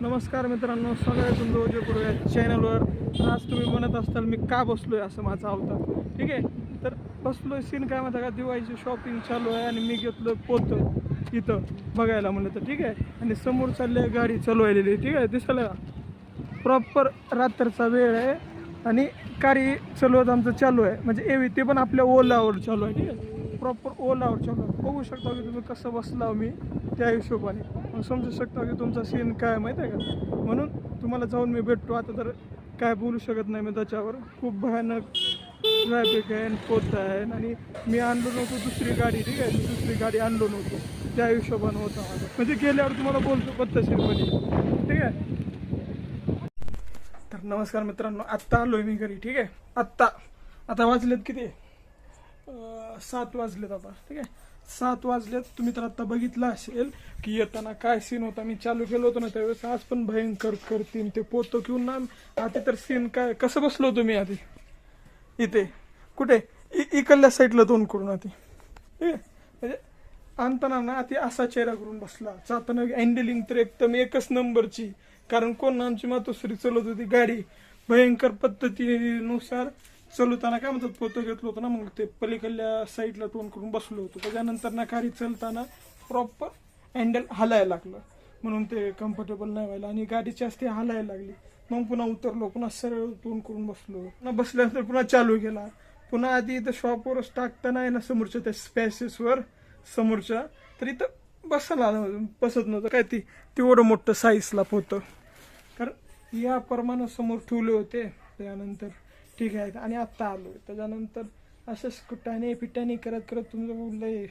नमस्कार मित्रांनो स्वागत आहे तुमचं ओजेपूर या चॅनलवर आज तुम्ही म्हणत असताल मी का बसलो आहे असं माझा अवतार. ठीक आहे? तर बसलोय सीन काय म्हणता का? दिवाळीची शॉपिंग चालू आहे आणि मी घेतलं पोतं इथं बघायला म्हणलं तर ठीक आहे? आणि समोर चालली गाडी चालवायलेली ठीक आहे? दिसायला प्रॉपर रात्रचा वेळ आहे आणि गाडी चालवत आमचं चालू आहे. म्हणजे एवी ते पण आपल्या ओलावर चालू आहे ठीक आहे? प्रॉपर ओलावर चालू आहे. बघू शकता की तुम्ही कसं बसला मी त्या हिशोबाने. मग समजू शकता की तुमचा सीन काय माहीत माहिती आहे का? म्हणून तुम्हाला जाऊन मी भेटतो. आता तर काय बोलू शकत नाही मी त्याच्यावर. खूप भयानक ट्रॅफिक आहे आणि पोत आहे आणि मी आणलो नव्हतो दुसरी गाडी ठीक आहे? दुसरी गाडी आणलो नव्हतो. त्या हिशोबानं होता माझं. म्हणजे गेल्यावर तुम्हाला बोलतो पद्धतशीरपणे. ठीक आहे? तर नमस्कार मित्रांनो आत्ता आलोय मी घरी ठीक आहे? आत्ता. आता वाजलेत किती? सात वाजलेत आता ठीक आहे? सात वाजलेत. तुम्ही तर आता बघितलं असेल की येताना काय सीन होता. मी चालू केलं होतं ना त्यावेळेस. आज पण भयंकर करतीन ते पोतो घेऊन ना. आता तर सीन काय कसं बसलो होतो मी आधी? इथे. कुठे? इ- इकडल्या साईडला दोन करून आधी. ठीक आहे म्हणजे आणताना ना आधी असा चेहरा करून बसला. जाताना हँडलिंग तर एकदम एकच नंबरची. कारण कोण आमची मातोश्री चलत होती गाडी. भयंकर पद्धतीनुसार चालवताना काय म्हणतात पोतं घेतलं होतं ना मग ते पलीकडल्या साईडला टोन करून बसलो होतो. त्याच्यानंतर ना गाडी चालताना प्रॉपर हँडल हलायला लागलं. म्हणून ते कम्फर्टेबल नाही व्हायला. आणि गाडीची जास्ती हलायला लागली. मग पुन्हा उतरलो पुन्हा सरळ तोंड करून बसलो. पुन्हा बसल्यानंतर पुन्हा चालू केला. पुन्हा आधी इथं शॉपवरच टाकताना आहे ना समोरच्या त्या स्पॅसेसवर समोरच्या. तर इथं बसायला बसत नव्हतं. काय ती तेवढं मोठं साईजला होतं. कारण या प्रमाणे समोर ठेवले होते. त्यानंतर ठीक आहे आणि आत्ता आलो आहे त्याच्यानंतर असंच कुटाने पिटाने करत करत तुमचं बोललंय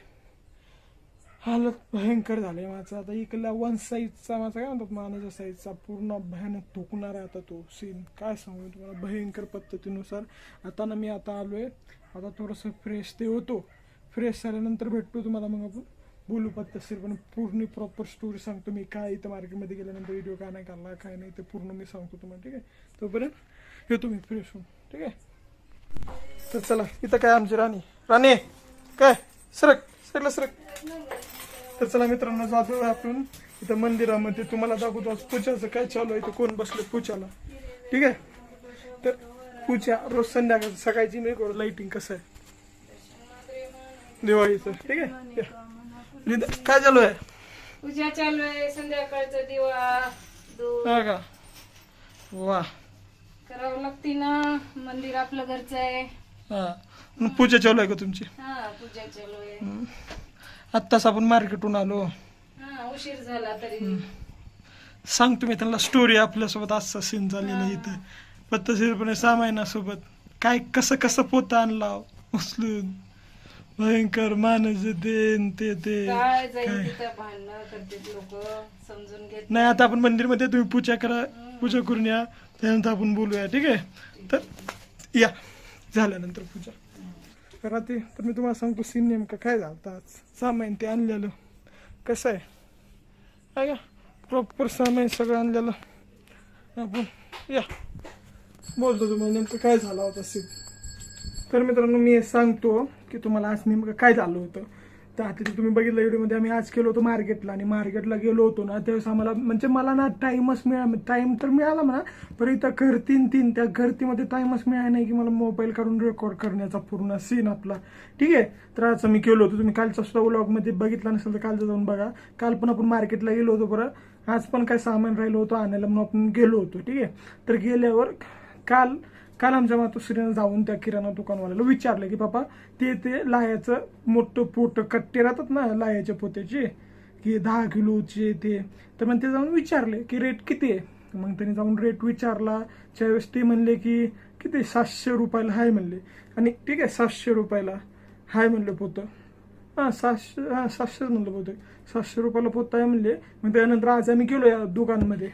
हालत भयंकर झाले माझं. आता इकडला वन साईजचा माझा काय म्हणतात मानाच्या साईजचा पूर्ण भयानक ठोकणार आहे आता तो सीन काय सांगू तुम्हाला? भयंकर पद्धतीनुसार. आता ना मी आता आलो आहे आता थोडंसं फ्रेश ते होतो. फ्रेश झाल्यानंतर भेटतो तुम्हाला मग आपण. बोलू पद्धतशीर पण पूर्ण प्रॉपर स्टोरी सांगतो मी. काय इथं मार्केटमध्ये गेल्यानंतर व्हिडिओ काय नाही काढला काय नाही ते पूर्ण मी सांगतो तुम्हाला ठीक आहे? तोपर्यंत येतो मी फ्रेश होऊन ठीक आहे? तर चला इथं काय आमची राणी? राणी काय? सरक सरला सरक. तर चला मित्रांनो जातो आपण इथं मंदिरामध्ये. तुम्हाला दाखवतो आज पूजाचं काय चालू आहे इथं कोण बसले पूजाला ठीक आहे? तर पूजा रोज संध्याकाळ सकाळची नाही करू लाइटिंग कसं आहे? दिवाळीचं ठीक आहे? काय चालू आहे? पूजा चालू आहे संध्याकाळचा दिवा दूध हा का? वा. करावं लागते ना. मंदिर आपलं घरचं आहे. हा. मग पूजा चालू आहे का तुमची? हा पूजा चालू आहे. आत्ताच आपण मार्केटहून आलो. हा उशीर झाला तरी. सांग तुम्ही त्यांना स्टोरी आपल्यासोबत आजचा सीन झालेला इथं. पद्धतशीरपणे सामायनासोबत काय कसं कसं पोतं आणला? उचलून. भयंकर माणूस देन ते ते काय जाईल काय? तिथं भांडणं करतात लोक समजून घेत नाही आता आपण मंदिरमध्ये तुम्ही पूजा करा पूजा करून या. त्यानंतर आपण बोलूया ठीक आहे? तर या झाल्यानंतर पूजा. करा ते तर मी तुम्हाला सांगतो सीन नेमकं काय झालं आज. सामान ते आणलेलं. कसं आहे? काय प्रॉपर सामान सगळं आणलेलं. आपण या. बोलतो तुम्हाला नेमकं काय झालं होतं सीन तर मित्रांनो मी हे सांगतो की तुम्हाला आज नेमकं काय झालं होतं. तर आता तुम्ही बघितलं व्हिडिओमध्ये आम्ही आज गेलो होतो मार्केटला आणि मार्केटला गेलो होतो ना त्यावेळेस आम्हाला म्हणजे मला ना टाईमच मिळा टाईम तर मिळाला म्हणा पण इथं घर तीन त्या घरतीमध्ये टाईमच मिळाला नाही की मला मोबाईल काढून रेकॉर्ड करण्याचा पूर्ण सीन आपला. ठीक आहे? तर आज मी गेलो होतो. तुम्ही कालचा सुद्धा व्लॉगमध्ये बघितला नसेल तर कालचं जाऊन बघा. काल पण आपण मार्केटला गेलो होतो बरं. आज पण काय सामान राहिलं होतं आणायला म्हणून आपण गेलो होतो. ठीक आहे? तर गेल्यावर काल काल आमच्या मातोश्रीनं जाऊन त्या किराणा दुकानवाल्याला विचारलं की बाबा ते ते लाह्याचं मोठं पोट कट्टे राहतात ना लाह्याच्या पोत्याचे की दहा किलोचे ते. तर मग ते जाऊन विचारले की रेट किती आहे? मग त्यांनी जाऊन रेट विचारला. त्यावेळेस ते म्हणले की किती? सातशे रुपयाला हाय म्हणले. आणि ठीक आहे सातशे रुपयाला हाय म्हणलं पोतं. हां सातशे हां सातशेच म्हणलं पोतं. सातशे रुपयाला पोतं आहे म्हणले. मग त्यानंतर आज आम्ही गेलो या दुकानमध्ये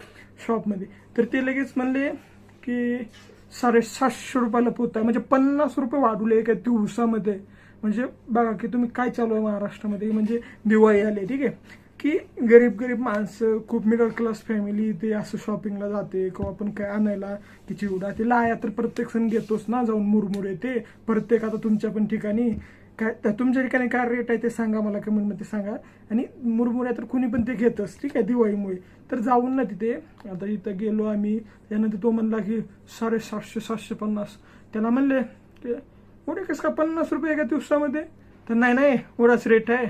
शॉपमध्ये. तर ते लगेच म्हणले की साडेसातशे रुपयाला पोत आहे. म्हणजे पन्नास रुपये वाढवले एका दिवसामध्ये. म्हणजे बघा की तुम्ही काय चालू आहे महाराष्ट्रामध्ये. म्हणजे दिवाळी आली ठीक आहे? की गरीब गरीब माणसं खूप मिडल क्लास फॅमिली ते असं शॉपिंगला जाते किंवा आपण काय आणायला की चिवडा ते लाया तर प्रत्येक सण घेतोच ना जाऊन मुरमुरे ते. प्रत्येक आता तुमच्या पण ठिकाणी काय तुमच्या ठिकाणी काय रेट आहे ते सांगा मला कमेंटमध्ये सांगा. आणि मुरमुऱ्या तर कुणी पण ते घेतच ठीक आहे दिवाळीमुळे. तर जाऊन ना तिथे आता इथं गेलो आम्ही त्यानंतर तो म्हणला की साडे सातशे सातशे पन्नास. त्याला म्हणले की उडे कसं का पन्नास रुपये एका दिवसामध्ये? तर नाही नाही एवढाच रेट आहे.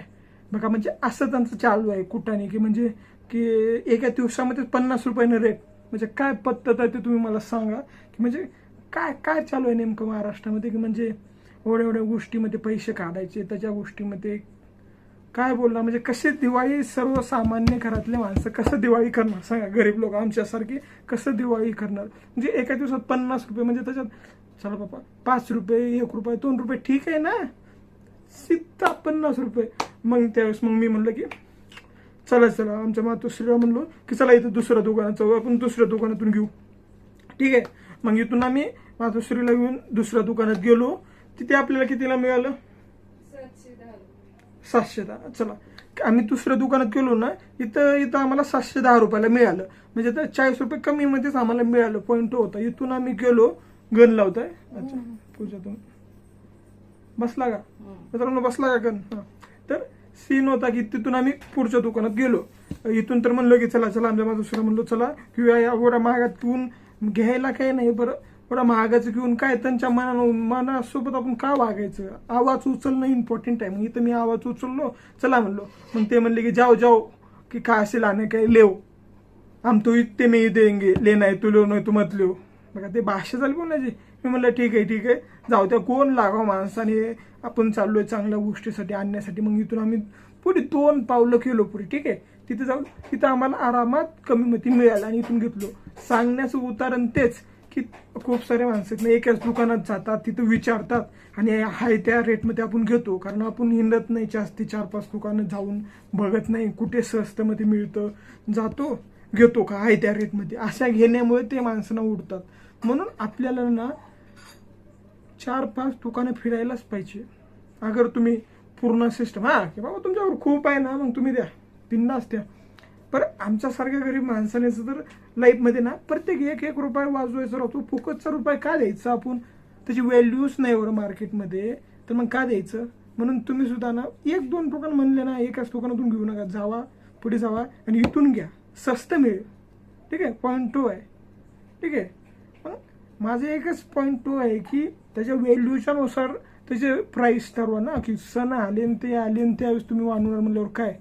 बघा म्हणजे असं त्यांचं चालू आहे कुठाने की म्हणजे की एका दिवसामध्ये पन्नास रुपयानं रेट म्हणजे काय पद्धत आहे ते तुम्ही मला सांगा. की म्हणजे काय काय चालू आहे नेमकं महाराष्ट्रामध्ये की म्हणजे एवढ्या एवढ्या गोष्टीमध्ये पैसे काढायचे त्याच्या गोष्टीमध्ये काय बोलणार? म्हणजे कसे दिवाळी सर्वसामान्य घरातले माणसं कसं दिवाळी करणार? सांगा गरीब लोक आमच्यासारखी कसं दिवाळी करणार? म्हणजे एका दिवसात पन्नास रुपये म्हणजे त्याच्यात चला बाबा पाच रुपये एक रुपये दोन रुपये ठीक आहे ना? सिद्धा पन्नास रुपये. मग त्यावेळेस मग मी म्हणलं की चला चला आमच्या मातोश्रीला म्हणलो की चला इथं दुसऱ्या दुकानात जाऊ आपण दुसऱ्या दुकानातून घेऊ. ठीक आहे. मग इथून आम्ही मातोश्रीला घेऊन दुसऱ्या दुकानात गेलो. तिथे आपल्याला कितीला मिळालं? सातशे दहा. चला. आम्ही दुसऱ्या दुकानात गेलो ना इथं इथं आम्हाला सातशे दहा रुपयाला मिळालं. म्हणजे तर चाळीस रुपये कमीमध्येच आम्हाला मिळालं. पॉईंट होता. इथून आम्ही गेलो गन लावताय. अच्छा पूजातून बसला का? हम्म. मित्रांनो बसला का गण? हा. तर सीन होता की तिथून आम्ही पुढच्या दुकानात गेलो. इथून तर म्हणलं की चला चला आमच्या माझा म्हणलो चला किंवा या एवढ्या महागात घेऊन घ्यायला काही नाही बरं. एवढ्या महागाचं घेऊन काय त्यांच्या मना मनासोबत आपण का वागायचं? आवाज उचलणं इम्पॉर्टंट आहे. मग इथं मी आवाज उचललो चला म्हणलो. मग ते म्हणले की जाओ जाओ की काय असेल आणि काय लेव. आम तो इतने में ही देंगे लेना है तू लो नाही तू मत लिहो बघा ते भाषा झाली कोणाची मी म्हणलं ठीक आहे ठीक आहे. जाऊ त्या कोण लागाव माणसाने? आपण चाललोय चांगल्या गोष्टीसाठी आणण्यासाठी. मग इथून आम्ही पुढे दोन पावलं केलो पुढे ठीक आहे? तिथे जाऊन तिथं आम्हाला आरामात कमी मती मिळाली आणि इथून घेतलो. सांगण्याचं उदाहरण तेच की खूप सारे माणसं आहेत ना एकाच दुकानात जातात तिथं विचारतात आणि हाय त्या रेटमध्ये आपण घेतो. कारण आपण हिंडत नाही जास्ती चार पाच दुकानं जाऊन बघत नाही कुठे स्वस्तमध्ये मिळतं. जातो घेतो का? आहे त्या रेटमध्ये. अशा घेण्यामुळे ते माणसांना उडतात. म्हणून आपल्याला ना चार पाच दुकानं फिरायलाच पाहिजे. अगर तुम्ही पूर्ण सिस्टम हा की बाबा तुमच्यावर खूप आहे ना मग तुम्ही द्या बिंदास द्या. पर आमच्यासारख्या गरीब माणसाने तर लाईफमध्ये ना प्रत्येक एक एक रुपये वाजवायचा राहतो. फुकटचा रुपये का द्यायचा आपण? त्याची व्हॅल्यूच नाही एवढं मार्केटमध्ये तर मग का द्यायचं? म्हणून तुम्ही सुद्धा ना एक दोन दुकान म्हणले ना एकाच दुकानातून घेऊ नका. जावा पुढे जावा आणि इथून घ्या. स्वस्त मिळेल. ठीक आहे? पॉईंट टू आहे. ठीक आहे? माझं एकच पॉईंट टू आहे की त्याच्या व्हॅल्यूच्यानुसार त्याचे प्राईस ठरवा ना की सण आले न ते आले न त्यावेळेस तुम्ही वाढवणार म्हणल्यावर काय?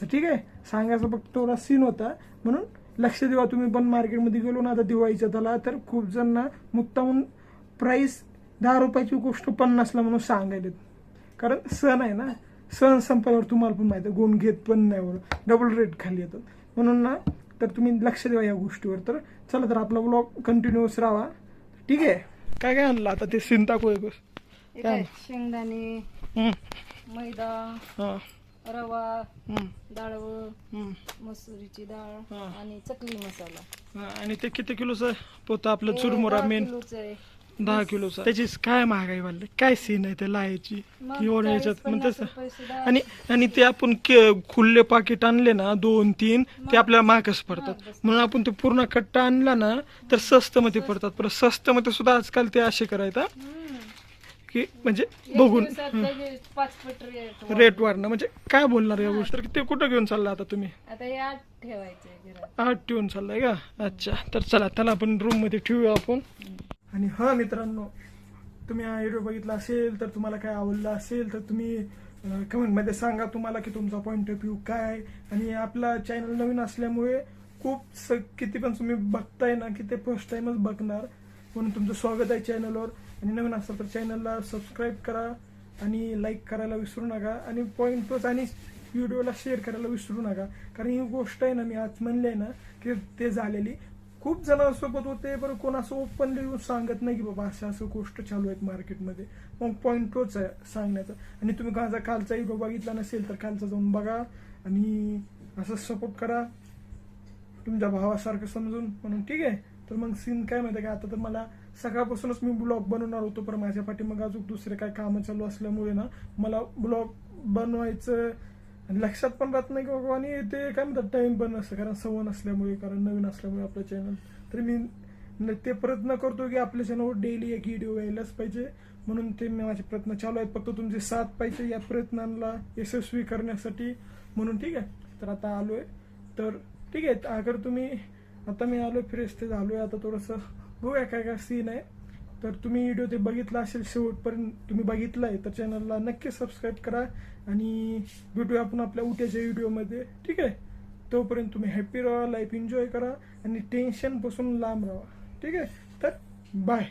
तर ठीक आहे सांगायचा फक्त थोडा सीन होता. म्हणून लक्ष देवा तुम्ही पण मार्केटमध्ये गेलो ना आता दिवाळीच्या त्याला तर खूप जण ना मुक्ताहून प्राईस दहा रुपयाची गोष्ट पन्नासला म्हणून सांगायलेत. कारण सण आहे ना सण संपल्यावर तुम्हाला पण माहिती आहे गोण घेत पण नाही डबल रेट खाली येतात. म्हणून ना तर तुम्ही लक्ष द्या या गोष्टीवर. तर चला तर आपला ब्लॉग कंटिन्युअस राहा. ठीक आहे. काय काय आणलं? आता ते सिंता कोय काय? शेंगदाणे मैदा हां. रवा हम्म. मसुरीची डाळ. आणि चकली मसाला. हा, आणि ते किती किलोचं पोतं आपलं चुरमुरा मेन. आहे. दहा किलोचा. त्याची काय महागाई वाढली? काय सीन आहे ते लायची एवढ्या ह्याच्यात? मग पन्नास तसं. आणि आणि ते आपण के- खुल्ले पाकिट आणले ना दोन तीन ते आपल्याला महागच महाग पडतात. म्हणून आपण ते पूर्ण कट्टा आणला ना तर स्वस्त. मध्ये पडतात. पण स्वस्त मध्ये सुद्धा आजकाल ते असे करायचं. की म्हणजे बघून पाच पट रेट रेट वाढणं. म्हणजे काय बोलणार या गोष्टी ते कुठं घेऊन चालला आता तुम्ही? आता हे आठ घरात. आठ ठेवून चाललाय का? अच्छा. तर चला त्याला आपण रूममध्ये ठेवूया आपण. आणि हा मित्रांनो तुम्ही हा व्हिडिओ बघितला असेल तर तुम्हाला काय आवडलं असेल तर तुम्ही कमेंटमध्ये सांगा तुम्हाला की तुमचा पॉईंट ऑफ व्ह्यू काय आणि आपला चॅनल नवीन असल्यामुळे खूप स किती पण तुम्ही बघताय ना की ते फर्स्ट टाइमच बघणार. म्हणून तुमचं स्वागत आहे चॅनलवर आणि नवीन असाल तर चॅनलला सबस्क्राईब करा आणि लाईक करायला विसरू नका. आणि पॉईंट आणि व्हिडिओला शेअर करायला विसरू नका. कारण ही गोष्ट आहे ना मी आज म्हणले ना की ते झालेली. खूप जणांसोबत होते बरं कोण असं ओपनली येऊन सांगत नाही की बाबा असं असं गोष्ट चालू आहेत मार्केटमध्ये मग पॉईंट तोच आहे सांगण्याचा. आणि तुम्ही माझा कालचा व्हिडिओ बघितला नसेल तर कालचा जाऊन बघा आणि असं सपोर्ट करा. तुमच्या भावासारखं समजून. म्हणून ठीक आहे. तर मग सीन काय माहिती का? आता तर मला सकाळपासूनच मी ब्लॉग बनवणार होतो पण माझ्या पाठी मग अजून दुसरे काय कामं चालू असल्यामुळे ना मला ब्लॉग बनवायचं आणि लक्षात पण राहत नाही की बाबा आणि ते काय म्हणतात टाइम पण नसतं कारण सवय नसल्यामुळे कारण नवीन असल्यामुळे आपलं चॅनल तरी मी ते प्रयत्न करतो की आपल्या चॅनलवर डेली एक व्हिडिओ यायलाच पाहिजे. म्हणून ते मी माझे प्रयत्न चालू आहेत. फक्त तुमचे साथ पाहिजे या प्रयत्नांना यशस्वी करण्यासाठी. म्हणून ठीक आहे. तर आता आलो आहे तर ठीक आहे. अगर तुम्ही आता मी आलो फ्रेश ते झालो आहे आता थोडंसं बघूया काय काय सीन आहे. तर तुम्ही व्हिडिओ ते बघितला असेल शेवटपर्यंत तुम्ही बघितलाय तर चॅनलला नक्की सबस्क्राईब करा आणि भेटूया आपण आपल्या उद्याच्या व्हिडिओमध्ये ठीक आहे? तोपर्यंत तुम्ही हॅपी राहा लाईफ एन्जॉय करा आणि टेन्शनपासून लांब राहा. ठीक आहे? तर बाय